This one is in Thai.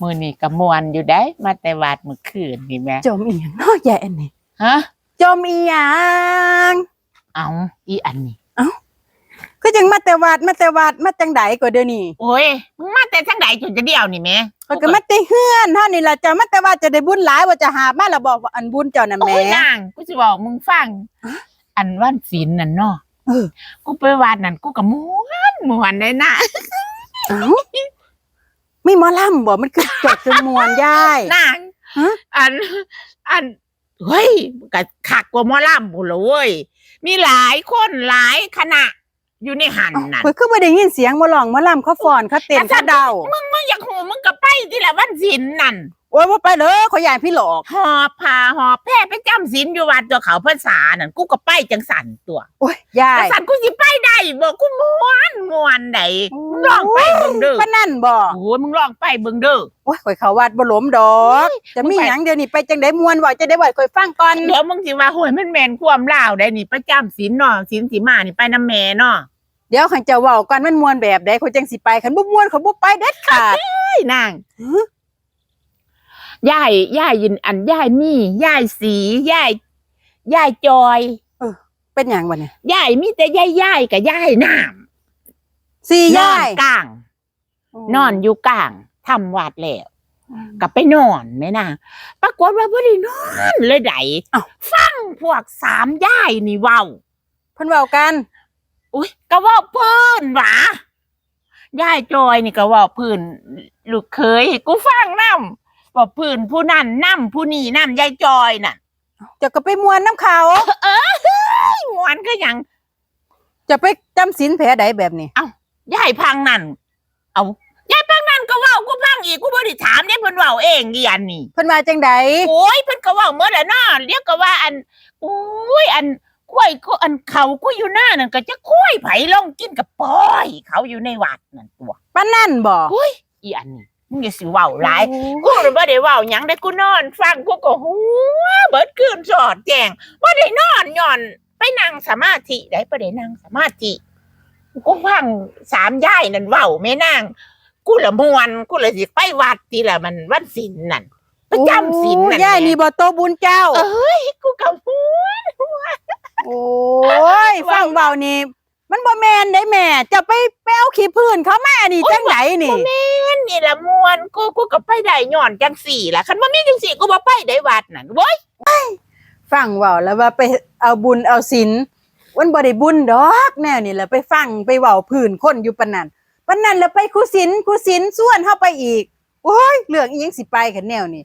มือนี่ก็มวนอยู่ได้ มาแต่วัดเมื่อคืนนี่แม่จมอีหยังเนาะยายอันนี้ฮะจมอีหยังเอาอีอันนี้คือจังมาแต่วัดมาแต่วัดมาจังใดก็เดี๋ยวนี้โอ้ยมึงมาแต่ทางใดจุดจะเดียวนี่แม่ก็ก็มาแต่เฮือนเท่านี้ล่ะจะมาแต่ว่าจะได้บุญหลายว่าจะหามาแล้วบอกว่าอันบุญเจ้าน่ะโอ้แหม่ยนางกูจะบอกมึงฟังอันวันศีลนั่นเนาะเออกูไปวัดนั่นกูก็ม้วนม้วนเลยนะ เอ้ามีหมอลำบ่มันคือจดจนมวนยาย นางฮะ อัน อัน เฮ้ยก็ขักกว่าหมอลำบุเลยเว้ย มีหลายคนหลายคณะ อยู่ในหันเอ้านั่น ข่อยคือบ่ได้ยินเสียงหมอร้องหมอลำเขาฟ้อนเขาเต้นเขาเดามึงมึงอยากหูมึงก็ไปที่ละวันศีลนั่น โอ้ยบ่ไปเลยข่อยยานพี่หลอก หอบพาหอบแพร่ไปจำศีลอยู่วัดตัวเขาภาษานั่นกูก็ไปจังสันตัวโอ้ยยาจัยงสันกูสิไปได้บอกกูม้วนม้วนได้มึ งลองไปเบิ่งเด้อปานนั่นบ่โอ้ยมึงลองไปเบิ่งเด้อโอ้ยข่อยเข้าวัดบ่หลมดอก จะมีมึงไปหยังเดี๋ยวนี้ไปจังได๋มวนว่าจะได้บ่ข่อยฟังก่อนเดี๋ยวมึงสิว่าโหยมันแมนความลาวได้นี่ประจำศีลเนาะศีลสีมานี่ไปน้ำแม่เนาะเดี๋ยวขันจะเว้าก่อนมันมวนแบบใดข่อยจังสิไปคันบ่มวนข่อยบ่ไปเด็ดขาดเฮ้ยนางหือยายยายยินอันยายมียายสียายยายจอยเป็นหยังวะเนี่ยยายมีแต่ยายยายกับยายน้ สี่ำนยาอนยกลาง นอนอยู่กลางทำวัดแล้วกลับไปนอนไหมนะปรากฏว่าบ่ได้นอนเลยไดอ้าว ฟังพวกสามยายนี่เว้า เพิ่นเว้ากัน อุ้ยก็เว่าเพิ่นหวะยายจอยนี่ก็เว่าเพิ่นลูกเคยให้กูฟังนํว่าเพิ่นผู้นั่นนํผู้นี่นํยายจอยน่ะจะก็ไปมวนน้ำเขาไอ้มวนก็ยังจะไปจำศีลแผลใดแบบนี้ ยายพังนั่น เอายายพังนั่นก็เว้ากูพังอีกกูบ่ได้ถามเด้เพิ่นเว้าเองอีอันนี้เพิ่นว่าจังใดโอ้ยเพิ่นก็เว้าเมื่อแล้วเนาะเรียกก็ว่าอันโอ้ยอันกล้วยก็อันเขากูอยู่หน้านั่นก็จะกล้วยไผลงกินกับปอย เขาอยู่ในวัดนั่นตัวปานนั่นบ่โอ้ยอีอันนี้มึงอย่าสิเว้าหลายกูเลยบ่ได้เว้าหยังได้กูนอน ฟังกูก็หัวเบิดคืนสอดแจงบ่ได้นอนย่อน ไปนั่งสมาธิได้บ่ได้นั่งสมาธิ กูฟังสามย่ายนั่นเว้าแม่นางกูละมวนกูเลยสิไปวัดทีละมันวันศีลนั่นประจำศีลนั่นโอ้ยายแหละนี่บ่โตบุญเจ้า เอ้ยกูกับหัวโอ้ยฟังเบานี่มันบ่แม่นได้แม่ จะไปไปเอาขี้พื้นเขามานี่จังไหนนี่นี่ละมวนกูกูก็ไปได้ย่อนจังสี่ล่ะคันว่ามีจังสี่กูบ่ไปได้วัดนั่นโว้ยฟังเว้าแล้วว่าไปเอาบุญเอาศีล วันบ่ได้บุญดอกแนวนี่แหละไปฟังไปเว้าพื้นคนอยู่ปานนั้นปานนั้นแล้วไปคุศิลคุศิลส่วนเฮาไปอีกโอ้ยเรื่องอีหยังสิไปกันแนวนี่